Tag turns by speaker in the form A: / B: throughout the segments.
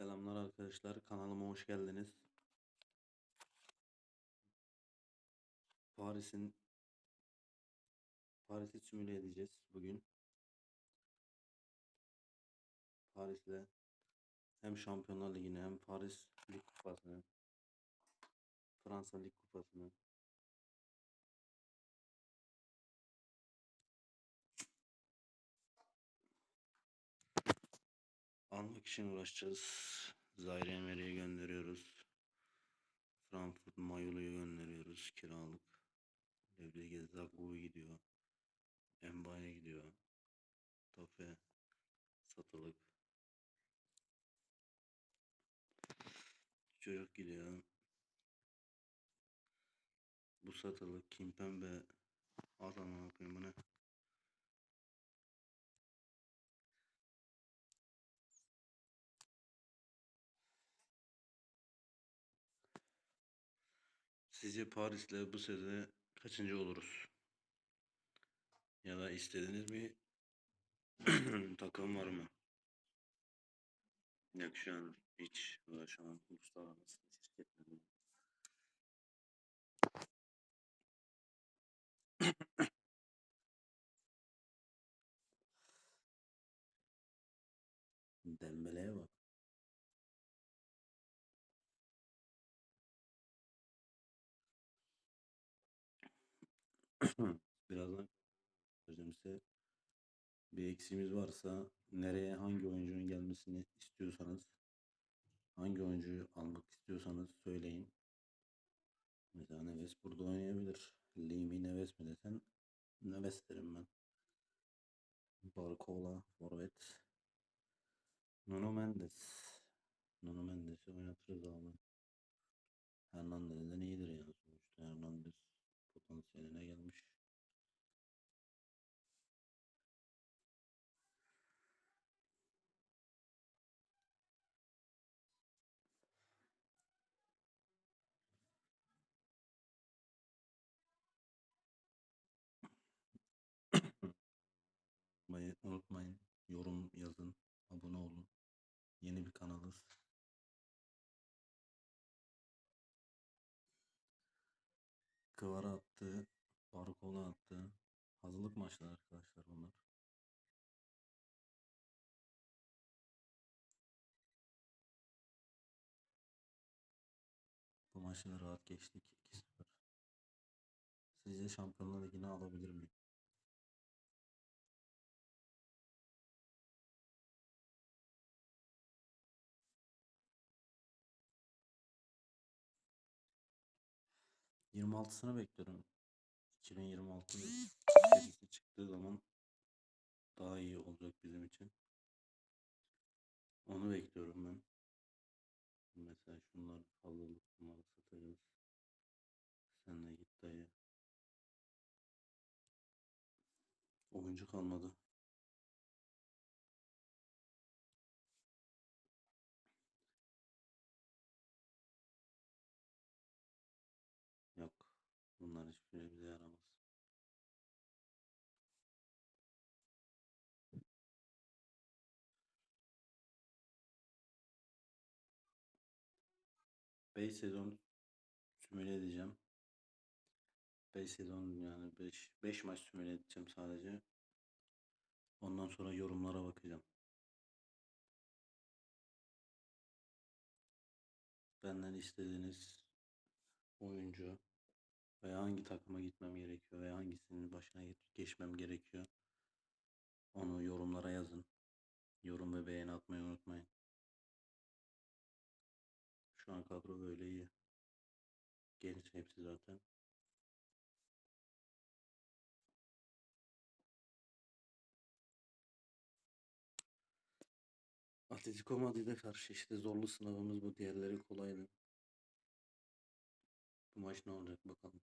A: Selamlar arkadaşlar. Kanalıma hoş geldiniz. Paris'in Paris'i simüle edeceğiz bugün. Paris'le hem Şampiyonlar Ligi'ni hem Paris Lig Kupası'nı Fransa Lig Kupası'nı almak için uğraşacağız. Zaire Emery'e gönderiyoruz. Frankfurt Mayolu'yu gönderiyoruz kiralık. Levrege Zago'ya gidiyor. Embaye gidiyor. Tafe satılık. Çocuk gidiyor. Bu satılık Kimpembe Adana Sizce Paris'le bu sene kaçıncı oluruz? Ya da istediğiniz bir takım var mı? Yok şu an hiç uğraşamam. Uluslararası şirketlerle. Dembele'ye Birazdan size. Bir eksiğimiz varsa nereye hangi oyuncunun gelmesini istiyorsanız hangi oyuncuyu almak istiyorsanız söyleyin. Mesela Neves burada oynayabilir. Limi Neves mi desen Neves derim ben. Barcola, Forvet. Nuno Mendes. Nuno Mendes'i oynatırız abi. Hernandez'den iyidir yani sonuçta. Hernandez potansiyeline gelmiş. Unutmayın. Yorum yazın. Abone olun. Yeni bir kanalız. Kıvara attı. Barkola attı. Hazırlık maçları arkadaşlar bunlar. Bu da rahat geçtik. 2-0. Sizce Şampiyonlar Ligi'ni alabilir miyim? ...26'sını bekliyorum. 2026 serisi çıktığı zaman... ...daha iyi olacak bizim için. Onu bekliyorum ben. Mesela şunlar fazlalık bunları satacağız. Sen de git dayı. Oyuncu kalmadı. Beş sezon simüle edeceğim. 5 sezon yani 5 5 maç simüle edeceğim sadece. Ondan sonra yorumlara bakacağım. Benden istediğiniz oyuncu veya hangi takıma gitmem gerekiyor veya hangisinin başına ge- geçmem gerekiyor. Onu yorumlara yazın. Yorum ve beğeni atmayı unutmayın. Şu an kadro böyle iyi. Genç hepsi zaten. Atletico Madrid'e karşı işte zorlu sınavımız bu. Diğerleri kolaydı. Bu maç ne olacak bakalım.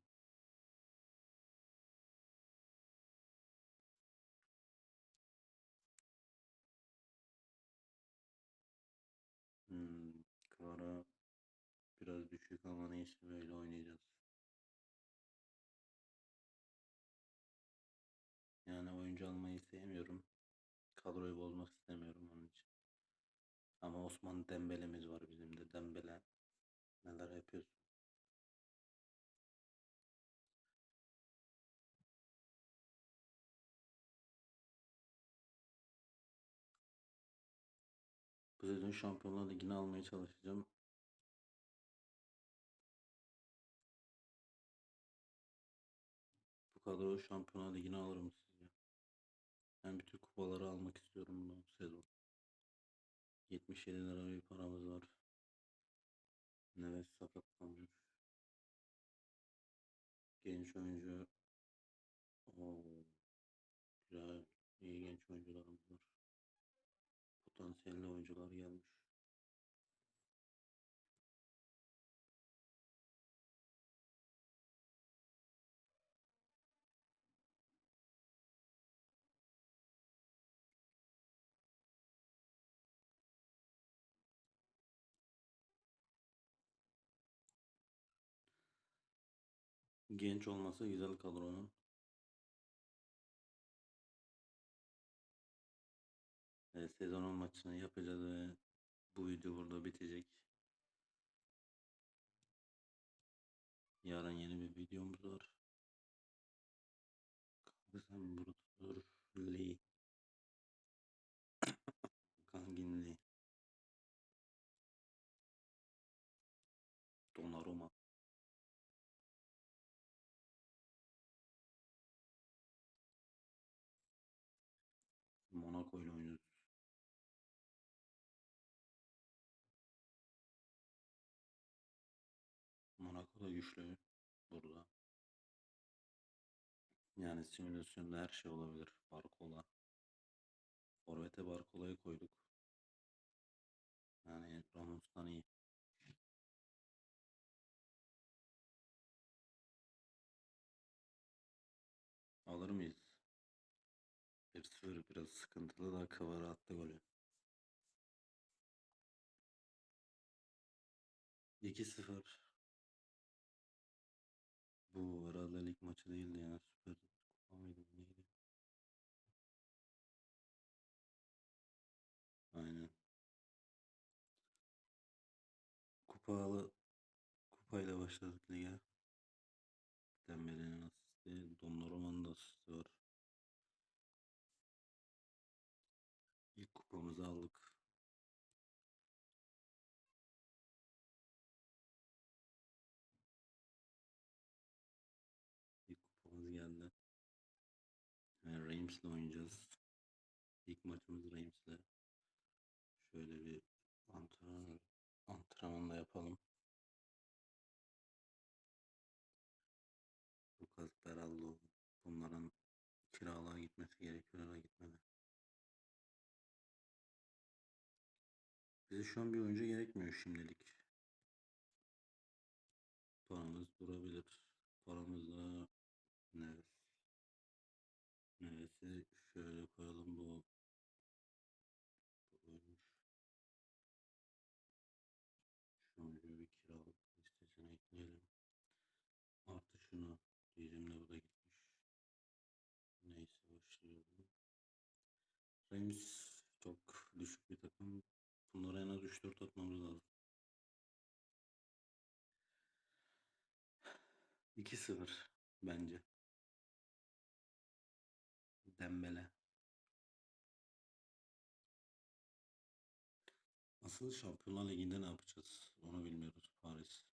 A: Düşük ama neyse böyle oynayacağız. Yani oyuncu almayı sevmiyorum. Kadroyu bozmak istemiyorum onun için. Ama Osman Dembele'miz var bizim de. Dembele. Neler yapıyorsun? Bu sezon Şampiyonlar Ligi'ni almaya çalışacağım. Kadro Şampiyonlar Ligi'ni alır mı sizce? Ben bütün kupaları almak istiyorum bu sezon. 77 lira bir paramız var. Neves sakatlanmış. Genç oyuncu. Oo, güzel. iyi genç oyuncularımız var. Potansiyelli oyuncular gelmiş. Genç olması güzel kadronun. Evet, sezonun maçını yapacağız ve bu video burada bitecek. Yarın yeni bir videomuz var. Sen burada dur. Lee. Monaco da güçlü burada. Yani simülasyonda her şey olabilir. Barcola. Forvet'e Barcola'yı koyduk. Yani Ramos'tan iyi. Alır mıyız? 1-0 biraz sıkıntılı da Kavara attı golü. 2-0. Bu herhalde lig maçı değildi ya. Süper Kupa mıydı? Neydi? Aynen. Kupalı kupayla başladık lige. Dembele'nin asisti, Donnarumma'nın asisti var. Reims'le oynayacağız. İlk maçımız Reims'le. Şöyle bir antrenman, antrenman da yapalım. Lucas Beraldo. Bunların kiralığa gitmesi gerekiyor gitmedi. Bize şu an bir oyuncu gerekmiyor şimdilik. Paramız durabilir. Paramız da Neves. Neves'i şöyle koyalım bu. Bu ölmüş. Şu oyuncuyu bir kiralık listesine ekleyelim. Artı şunu diyeceğim de bu da gitmiş. Neyse başlayalım. Reims çok düşük bir takım. Bunlara en az 3-4 atmamız lazım. 2-0 bence. Dembele. Asıl Şampiyonlar Ligi'nde ne yapacağız? Onu bilmiyoruz. Paris.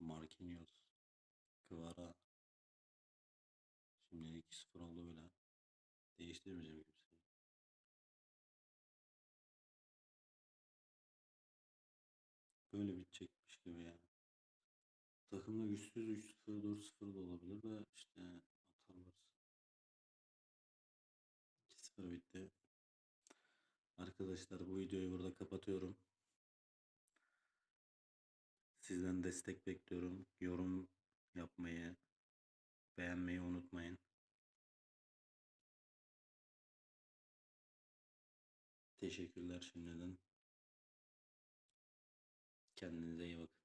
A: Marquinhos. Kvara. Şimdi 2-0 oldu bile. Değiştirmeyeceğim kimseyi. Böyle bitecekmiş gibi yani. Takımda güçsüz 3-0 4-0 da olabilir de işte atarlar. 2-0 bitti. Arkadaşlar bu videoyu burada kapatıyorum. Sizden destek bekliyorum. Yorum yapmayı, beğenmeyi unutmayın. Teşekkürler şimdiden. Kendinize iyi bakın.